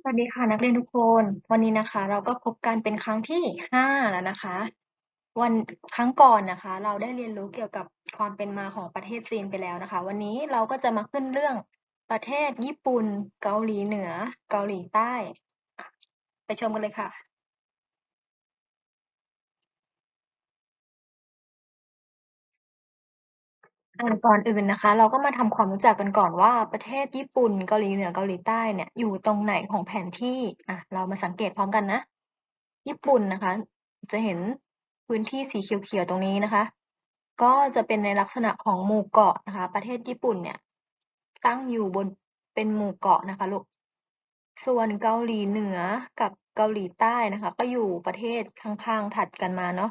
สวัสดีค่ะนักเรียนทุกคน วันนี้นะคะ เราก็พบกันเป็นครั้งที่ห้าแล้วนะคะ วันครั้งก่อนนะคะ เราได้เรียนรู้เกี่ยวกับความเป็นมาของประเทศจีนไปแล้วนะคะ วันนี้เราก็จะมาขึ้นเรื่องประเทศญี่ปุ่น เกาหลีเหนือ เกาหลีใต้ ไปชมกันเลยค่ะ อ่า ก่อนอื่นนะคะ เราก็มาทำความรู้จักกันก่อนว่า ประเทศญี่ปุ่น เกาหลีเหนือ เกาหลีใต้เนี่ย อยู่ตรงไหนของแผนที่ อะ เรามาสังเกตพร้อมกันนะ ญี่ปุ่นนะคะ จะเห็นพื้นที่สีเขียวๆตรงนี้นะคะ ก็จะเป็นในลักษณะของหมู่เกาะนะคะ ประเทศญี่ปุ่นเนี่ย ตั้งอยู่บนเป็นหมู่เกาะนะคะลูก ส่วนเกาหลีเหนือกับเกาหลีใต้นะคะ ก็อยู่ประเทศข้างๆถัดกันมาเนาะ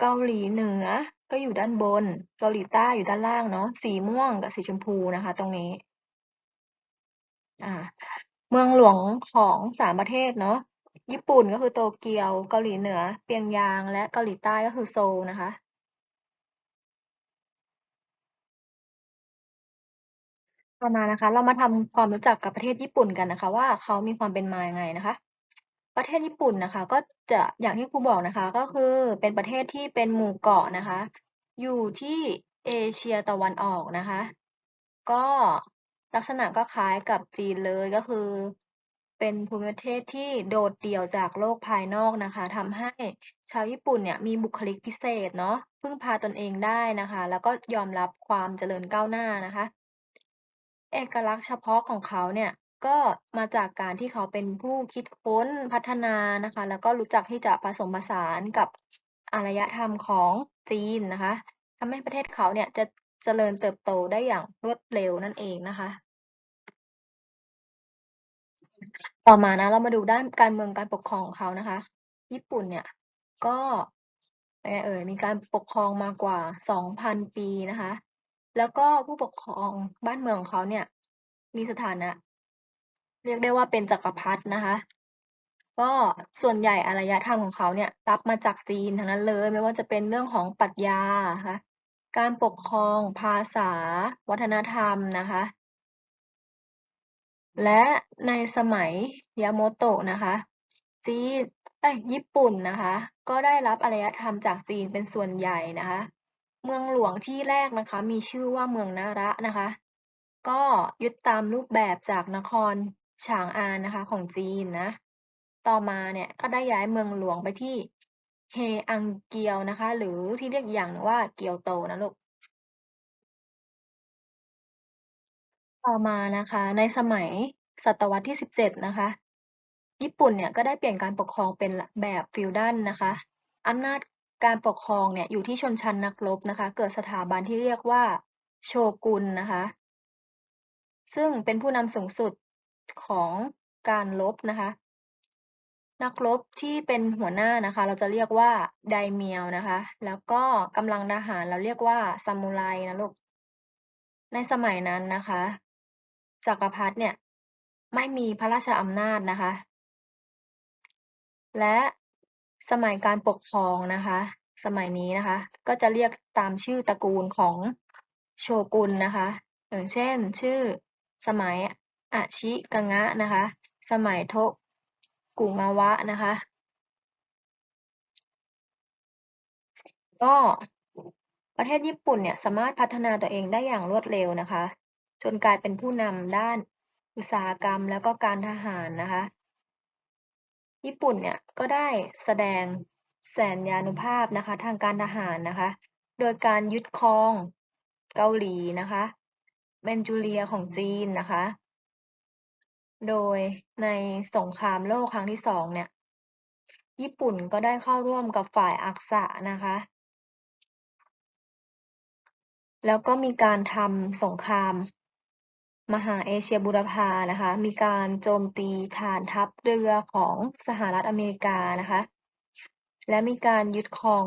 เกาหลีเหนือ ก็อยู่ด้านบน เกาหลีใต้อยู่ด้านล่างเนาะ สีม่วงกับสีชมพูนะคะ ตรงนี้ อ่า เมืองหลวงของสามประเทศเนาะ ญี่ปุ่นก็คือโตเกียว เกาหลีเหนือ เปียงยาง และเกาหลีใต้ก็คือโซลนะคะ ต่อมานะคะ เรามาทำความรู้จักกับประเทศญี่ปุ่นกันนะคะ ว่าเขามีความเป็นมายังไงนะคะ ประเทศญี่ปุ่นนะคะ ก็จะอย่างที่ครูบอกนะคะ ก็คือเป็นประเทศที่เป็นหมู่เกาะนะคะ อยู่ที่เอเชียตะวันออกนะคะ ก็ลักษณะก็คล้ายกับจีนเลยก็คือ เป็นภูมิประเทศที่โดดเดี่ยวจากโลกภายนอกนะคะทำให้ชาวญี่ปุ่นเนี่ยมีบุคลิกพิเศษเนาะพึ่งพาตนเองได้นะคะ แล้วก็ยอมรับความเจริญก้าวหน้านะคะ เอกลักษณ์เฉพาะของเขาเนี่ย ก็มาจากการที่เขาเป็นผู้คิดค้นพัฒนานะคะ แล้วก็รู้จักที่จะผสมผสานกับอารยธรรมของจีนนะคะทำให้ประเทศเขาเนี่ยจะเจริญเติบโตได้อย่างรวดเร็วนั่นเองนะคะ ต่อมานะเรามาดูด้านการเมืองการปกครองของเขานะคะ ญี่ปุ่นเนี่ยก็เป็นไงเอ่ยมีการปกครองมากว่า 2,000 ปีนะคะ แล้วก็ผู้ปกครองบ้านเมืองของเขาเนี่ยมีสถานะ เรียกได้ว่าเป็นจักรพรรดินะคะ ก็ส่วนใหญ่อารยธรรมของเขาเนี่ยรับมาจากจีนทั้งนั้นเลย ไม่ว่าจะเป็นเรื่องของปรัชญานะคะการปกครองภาษา วัฒนธรรมนะคะ และในสมัยยาโมโตะนะคะจีนเอ้ยญี่ปุ่นนะคะ ก็ได้รับอารยธรรมจากจีนเป็นส่วนใหญ่นะคะ เมืองหลวงที่แรกนะคะ มีชื่อว่าเมืองนาระนะคะ ก็ยึดตามรูปแบบจากนคร ฉางอานนะคะของจีนนะ ต่อมาเนี่ยก็ได้ย้ายเมืองหลวงไปที่เฮอังเกียวนะคะ หรือที่เรียกอย่างว่าเกียวโตนะลูก ต่อมานะคะ ในสมัยศตวรรษที่ 17 นะคะ ญี่ปุ่นเนี่ยก็ได้เปลี่ยนการปกครองเป็นแบบฟิวดัลนะคะอำนาจการปกครองเนี่ยอยู่ที่ชนชั้นนักรบนะคะ เกิดสถาบันที่เรียกว่าโชกุนนะคะ ซึ่งเป็นผู้นำสูงสุด ของการรบนะคะ นักรบที่เป็นหัวหน้านะคะ เราจะเรียกว่าไดเมียวนะคะ แล้วก็กำลังทหารเราเรียกว่าซามูไรนะลูกในสมัยนั้นนะคะจักรพรรดิเนี่ยไม่มีพระราชอำนาจนะคะ และสมัยการปกครองนะคะ สมัยนี้นะคะ ก็จะเรียกตามชื่อตระกูลของโชกุนนะคะ อย่างเช่น ชื่อสมัย อาชิกังะนะคะ สมัยโทกุงาวะนะคะ ก็ประเทศญี่ปุ่นเนี่ยสามารถพัฒนาตัวเองได้อย่างรวดเร็วนะคะ จนกลายเป็นผู้นำด้านอุตสาหกรรมแล้วก็การทหารนะคะ ญี่ปุ่นเนี่ยก็ได้แสดงแสนยานุภาพนะคะทางการทหารนะคะ โดยการยึดครองเกาหลีนะคะแมนจูเรียของจีนนะคะ โดยในสงครามโลกครั้งที่สองเนี่ย ญี่ปุ่นก็ได้เข้าร่วมกับฝ่ายอักษะนะคะ แล้วก็มีการทำสงคราม มหาเอเชียบูรพานะคะ มีการโจมตีฐานทัพเรือของสหรัฐอเมริกานะคะ และมีการยึดครอง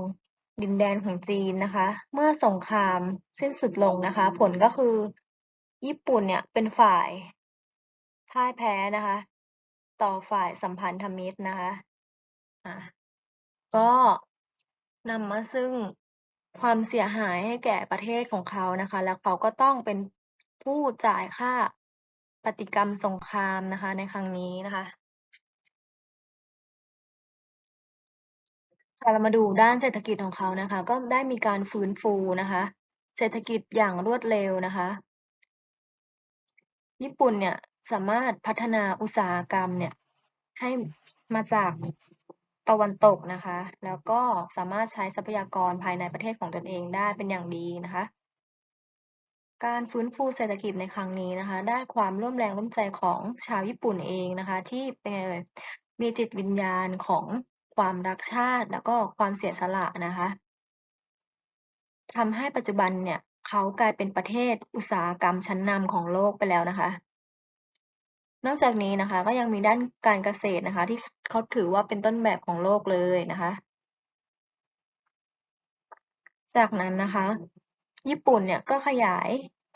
ดินแดนของจีนนะคะ เมื่อสงครามสิ้นสุดลงนะคะ ผลก็คือ ญี่ปุ่นเนี่ยเป็นฝ่าย พ่ายแพ้นะคะ ต่อฝ่ายสัมพันธมิตรนะคะอะก็นำมาซึ่งความเสียหายให้แก่ประเทศของเขานะคะ แล้วเขาก็ต้องเป็นผู้จ่ายค่าปฏิกรรมสงครามนะคะ ในครั้งนี้นะคะถ้าเรามาดูด้านเศรษฐกิจของเขานะคะ ก็ได้มีการฟื้นฟูนะคะ เศรษฐกิจอย่างรวดเร็วนะคะ ญี่ปุ่นเนี่ย สามารถพัฒนาอุตสาหกรรมเนี่ยให้มาจากตะวันตกนะคะ แล้วก็สามารถใช้ทรัพยากรภายในประเทศของตนเองได้เป็นอย่างดีนะคะ การฟื้นฟูเศรษฐกิจในครั้งนี้นะคะ ได้ความร่วมแรงร่วมใจของชาวญี่ปุ่นเองนะคะ ที่เป็นมีจิตวิญญาณของความรักชาติ แล้วก็ความเสียสละนะคะทำให้ปัจจุบันเนี่ยเขากลายเป็นประเทศอุตสาหกรรมชั้นนำของโลกไปแล้วนะคะ นอกจากนี้นะคะ ก็ยังมีด้านการเกษตรนะคะ ที่เขาถือว่าเป็นต้นแบบของโลกเลยนะคะ จากนั้นนะคะ ญี่ปุ่นเนี่ยก็ขยาย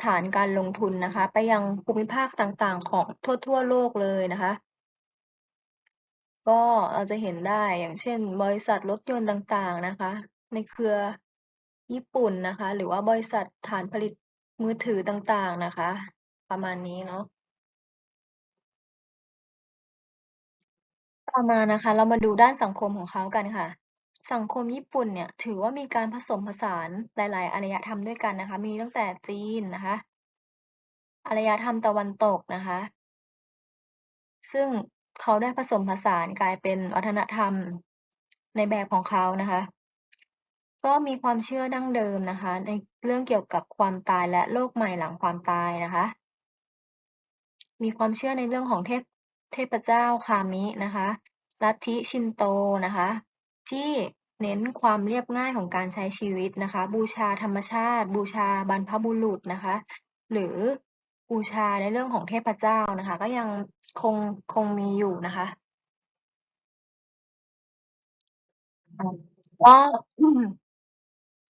ฐานการลงทุนนะคะ ไปยังภูมิภาคต่างๆ ของทั่วๆโลกเลยนะคะ ก็เราจะเห็นได้อย่างเช่น บริษัทรถยนต์ต่างๆนะคะ ในเครือญี่ปุ่นนะคะ หรือว่าบริษัทฐานผลิตมือถือต่างๆนะคะ ประมาณนี้เนาะ ต่อมานะคะ เรามาดูด้านสังคมของเขากันค่ะ สังคมญี่ปุ่นเนี่ย ถือว่ามีการผสมผสานหลาย ๆอารยธรรมด้วยกันนะคะ มีตั้งแต่จีนนะคะอารยธรรมตะวันตกนะคะ ซึ่งเขาได้ผสมผสานกลายเป็นวัฒนธรรมในแบบของเขานะคะ ก็มีความเชื่อดั้งเดิมนะคะ ในเรื่องเกี่ยวกับความตายและโลกใหม่หลังความตายนะคะ มีความเชื่อในเรื่องของเทพเทพเจ้าคามินะคะ ลัทธิชินโตนะคะ ที่เน้นความเรียบง่ายของการใช้ชีวิตนะคะ บูชาธรรมชาติ บูชาบรรพบุรุษนะคะ หรือบูชาในเรื่องของเทพเจ้านะคะ ก็ยังคงคงมีอยู่นะคะก็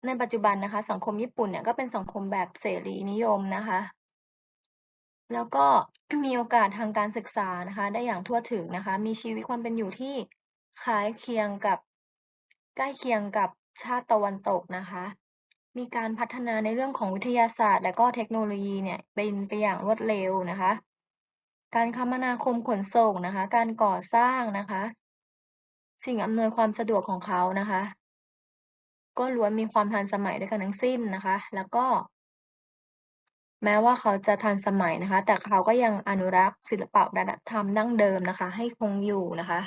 ในปัจจุบันนะคะ สังคมญี่ปุ่นเนี่ยก็เป็นสังคมแบบเสรีนิยมนะคะ แล้วก็มีโอกาสทางการศึกษานะคะ ได้อย่างทั่วถึงนะคะ มีชีวิตความเป็นอยู่ที่คล้ายเคียงกับใกล้เคียงกับชาติตะวันตกนะคะ มีการพัฒนาในเรื่องของวิทยาศาสตร์ และก็เทคโนโลยีเนี่ยเป็นไปอย่างรวดเร็วนะคะ การคมนาคมขนส่งนะคะ การก่อสร้างนะคะ สิ่งอำนวยความสะดวกของเขานะคะ ก็ล้วนมีความทันสมัยด้วยกันทั้งสิ้นนะคะ แล้วก็ แม้ว่าเขาจะทันสมัยนะคะ แต่เขาก็ยังอนุรักษ์ศิลปะวัฒนธรรมดั้งเดิมนะคะ ให้คงอยู่นะคะ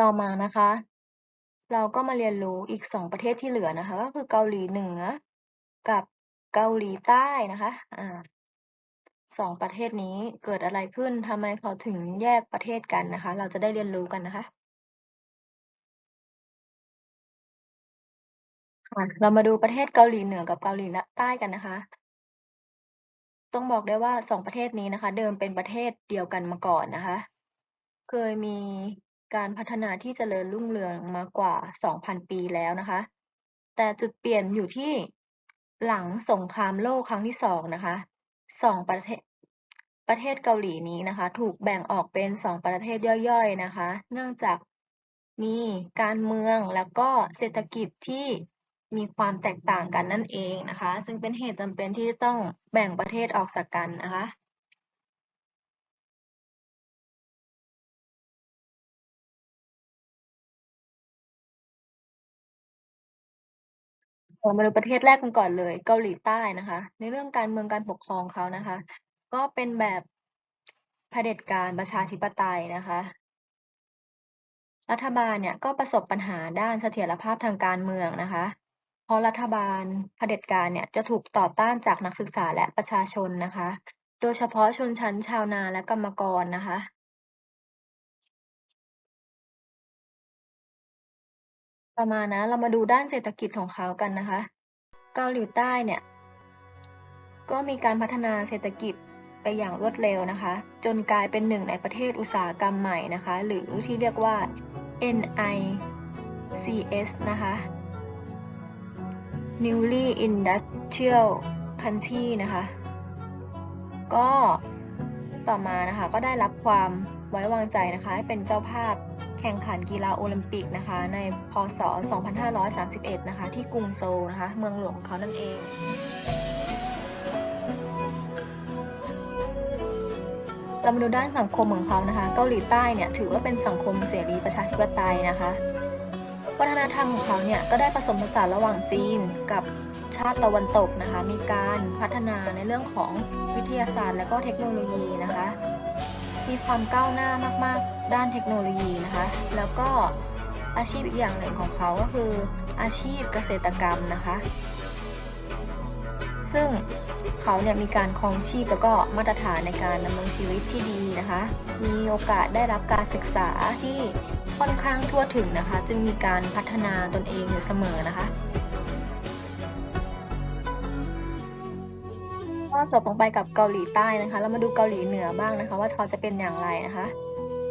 ต่อมานะคะ เราก็มาเรียนรู้อีกสองประเทศที่เหลือนะคะ ก็คือเกาหลีเหนือกับเกาหลีใต้นะคะอ่าสองประเทศนี้เกิดอะไรขึ้นทำไมเขาถึงแยกประเทศกันนะคะ เราจะได้เรียนรู้กันนะคะ ค่ะ เรามาดูประเทศเกาหลีเหนือกับเกาหลีใต้กันนะคะ ต้องบอกได้ว่าสองประเทศนี้นะคะ เดิมเป็นประเทศเดียวกันมาก่อนนะคะ เคยมีการพัฒนาที่เจริญรุ่งเรืองมากว่า 2,000 ปีแล้วนะคะ แต่จุดเปลี่ยนอยู่ที่หลังสงครามโลกครั้งที่สองนะคะสองประเทศประเทศเกาหลีนี้นะคะ ถูกแบ่งออกเป็นสองประเทศย่อยๆนะคะ เนื่องจากมีการเมืองแล้วก็เศรษฐกิจที่ มีความแตกต่างกันนั่นเองนะคะ ซึ่งเป็นเหตุจำเป็นที่จะต้องแบ่งประเทศออกจากกันนะคะเรามาดูประเทศแรกกันก่อนเลย เกาหลีใต้นะคะ ในเรื่องการเมืองการปกครองเขานะคะ ก็เป็นแบบเผด็จการประชาธิปไตยนะคะ รัฐบาลเนี่ยก็ประสบปัญหาด้านเสถียรภาพทางการเมืองนะคะ เพราะรัฐบาลเผด็จการเนี่ยจะถูกต่อต้านจากนักศึกษาและประชาชนนะคะ โดยเฉพาะชนชั้นชาวนาและกรรมกรนะคะ ต่อมานะ เรามาดูด้านเศรษฐกิจของเขากันนะคะ เกาหลีใต้เนี่ย ก็มีการพัฒนาเศรษฐกิจไปอย่างรวดเร็วนะคะ จนกลายเป็นหนึ่งในประเทศอุตสาหกรรมใหม่นะคะ หรือที่เรียกว่า NICS นะคะ Newly Industrial Country นะคะ ก็ต่อมานะคะก็ได้รับความไว้วางใจนะคะให้เป็นเจ้าภาพแข่งขันกีฬาโอลิมปิกนะคะ ในพศ 2531 นะคะ ที่กรุงโซลนะคะ เมืองหลวงของเขานั่นเองเรามาดูด้านสังคมของเขานะคะ เกาหลีใต้เนี่ยถือว่าเป็นสังคมเสรีประชาธิปไตยนะคะ วัฒนธรรมของเขาเนี่ยก็ได้ผสมผสานระหว่างจีนกับชาติตะวันตกนะคะ มีการพัฒนาในเรื่องของวิทยาศาสตร์ และก็เทคโนโลยีนะคะ มีความก้าวหน้ามาก ๆ ด้านเทคโนโลยีนะคะ แล้วก็อาชีพอีกอย่างหนึ่งของเขาก็คืออาชีพเกษตรกรรมนะคะ ซึ่งเขาเนี่ยมีการครองชีพแล้วก็มาตรฐานในการดำรงชีวิตที่ดีนะคะ มีโอกาสได้รับการศึกษาที่ค่อนข้างทั่วถึงนะคะ จึงมีการพัฒนาตนเองอยู่เสมอนะคะก็จบลงไปกับเกาหลีใต้นะคะเรามาดูเกาหลีเหนือบ้างนะคะ ว่าเขาจะเป็นอย่างไรนะคะ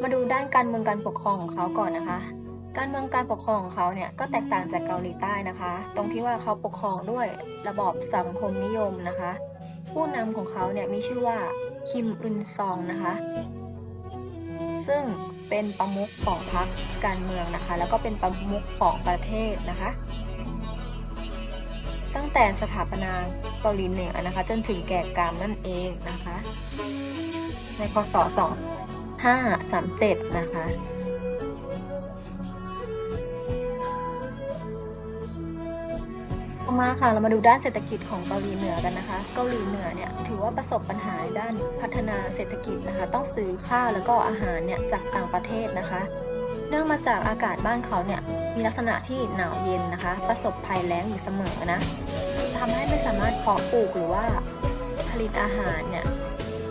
มาดูด้านการเมืองการปกครองของเขาก่อนนะคะ การเมืองการปกครองของเขาเนี่ยก็แตกต่างจากเกาหลีใต้นะคะ ตรงที่ว่าเขาปกครองด้วยระบอบสังคมนิยมนะคะ ผู้นำของเขาเนี่ยมีชื่อว่าคิมอึนซองนะคะ ซึ่งเป็นประมุขของพรรคการเมืองนะคะ แล้วก็เป็นประมุขของประเทศนะคะ ตั้งแต่สถาปนาเกาหลีเหนือนะคะ จนถึงแก่กรรมนั่นเองนะคะ ในพศ 2537 นะคะ มาค่ะ เรามาดูด้านเศรษฐกิจของเกาหลีเหนือกันนะคะ เกาหลีเหนือเนี่ยถือว่าประสบปัญหาด้านพัฒนาเศรษฐกิจนะคะ ต้องซื้อข้าวแล้วก็อาหารเนี่ยจากต่างประเทศนะคะ เนื่องมาจากอากาศบ้านเขาเนี่ยมีลักษณะที่หนาวเย็นนะคะ ประสบภัยแล้งอยู่เสมอนะทำให้ไม่สามารถเพาะปลูกหรือว่าผลิตอาหารเนี่ย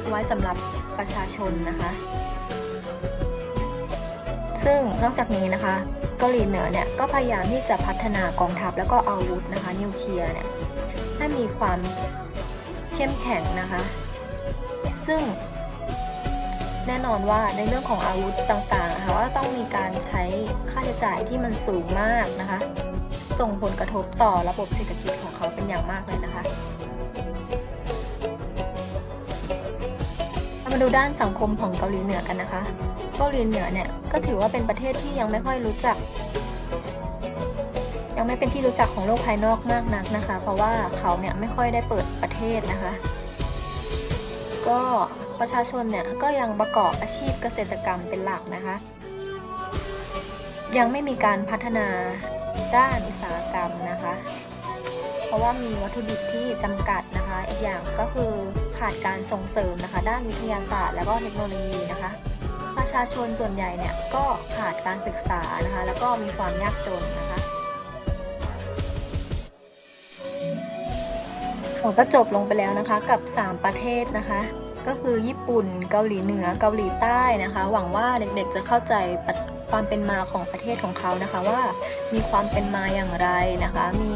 ไว้สำหรับประชาชนนะคะ ซึ่งนอกจากนี้นะคะ เกาหลีเหนือเนี่ยก็พยายามที่จะพัฒนากองทัพแล้วก็อาวุธนะคะนิวเคลียร์เนี่ยให้มีความเข้มแข็งนะคะ ซึ่งแน่นอนว่าในเรื่องของอาวุธต่างๆนะคะว่าต้องมีการใช้ค่าใช้จ่ายที่มันสูงมากนะคะ ส่งผลกระทบต่อระบบเศรษฐกิจของเขาเป็นอย่างมากเลยนะคะ มาดูด้านสังคมของเกาหลีเหนือกันนะคะ เกาหลีเหนือเนี่ยก็ถือว่าเป็นประเทศที่ยังไม่ค่อยรู้จัก ยังไม่เป็นที่รู้จักของโลกภายนอกมากนักนะคะ เพราะว่าเขาเนี่ยไม่ค่อยได้เปิดประเทศนะคะ ก็ประชาชนเนี่ยก็ยังประกอบอาชีพเกษตรกรรมเป็นหลักนะคะ ยังไม่มีการพัฒนาด้านอุตสาหกรรมนะคะ เพราะว่ามีวัตถุดิบที่จำกัดนะคะ อีกอย่างก็คือ ขาดการส่งเสริมนะคะ ด้านวิทยาศาสตร์ และก็เทคโนโลยีนะคะ ประชาชนส่วนใหญ่เนี่ยก็ขาดการศึกษานะคะ แล้วก็มีความยากจนนะคะก็จบลงไปแล้วนะคะกับ 3 ประเทศนะคะ ก็คือญี่ปุ่นเกาหลีเหนือเกาหลีใต้นะคะ หวังว่าเด็กๆจะเข้าใจความเป็นมาของประเทศของเขานะคะ ว่ามีความเป็นมาอย่างไรนะคะ มี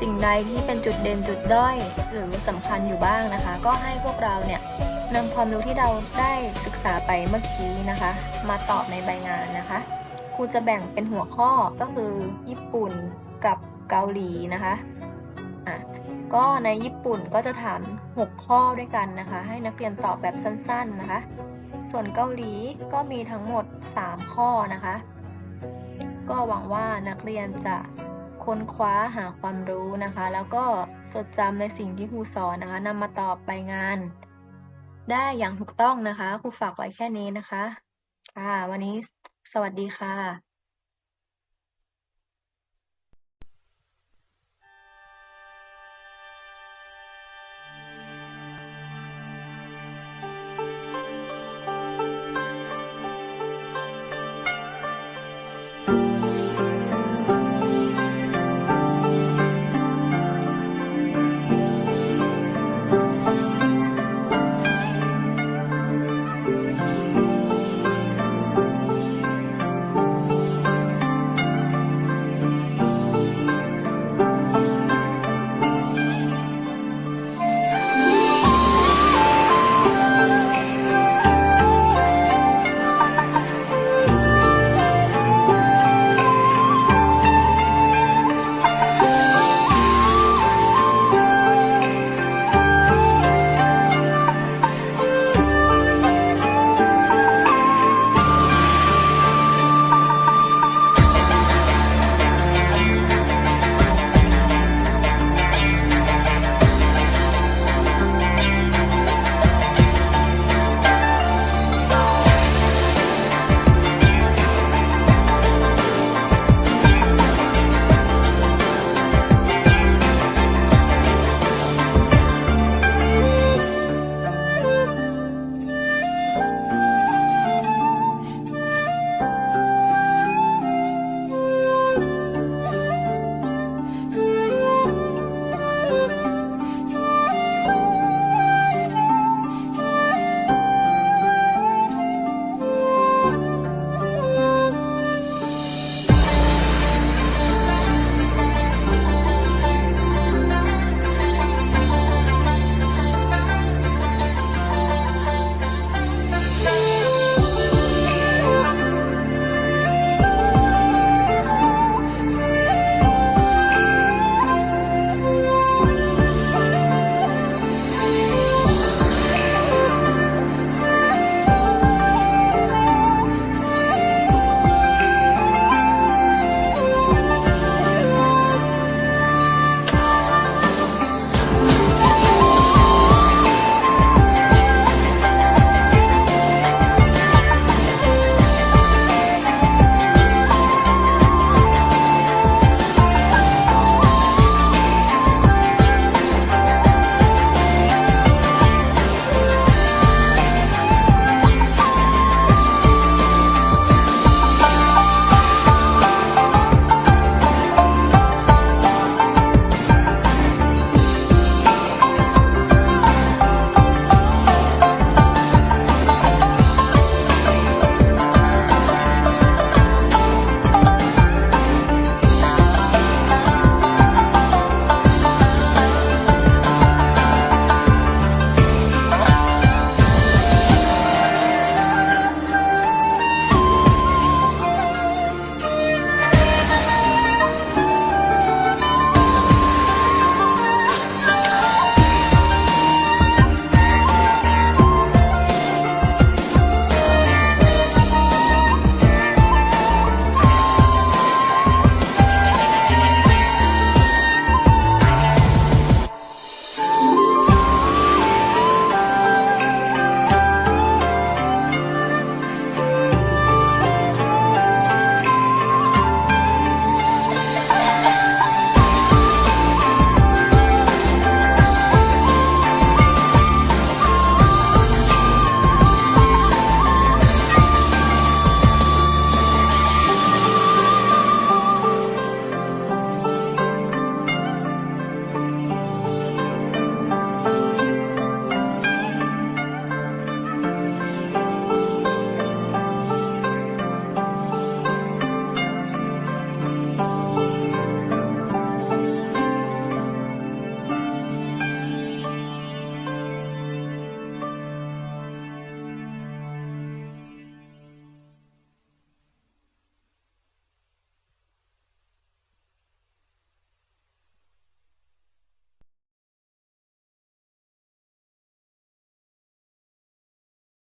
สิ่งใดที่เป็นจุดเด่นจุดด้อย หรือสำคัญอยู่บ้างนะคะ ก็ให้พวกเราเนี่ยนำความรู้ที่เราได้ศึกษาไปเมื่อกี้นะคะ มาตอบในใบงานนะคะครูจะแบ่งเป็นหัวข้อก็คือญี่ปุ่นกับเกาหลีนะคะอะก็ในญี่ปุ่นก็จะถาม 6 ข้อด้วยกันนะคะ ให้นักเรียนตอบแบบสั้นๆนะคะ ส่วนเกาหลีก็มีทั้งหมด 3 ข้อนะคะ ก็หวังว่านักเรียนจะ ค้นคว้าหาความรู้นะคะ แล้วก็จดจำในสิ่งที่ครูสอนนะคะนำมาตอบใบงาน ได้อย่างถูกต้องนะคะครูฝากไว้แค่นี้นะคะ ค่ะ วันนี้สวัสดีค่ะ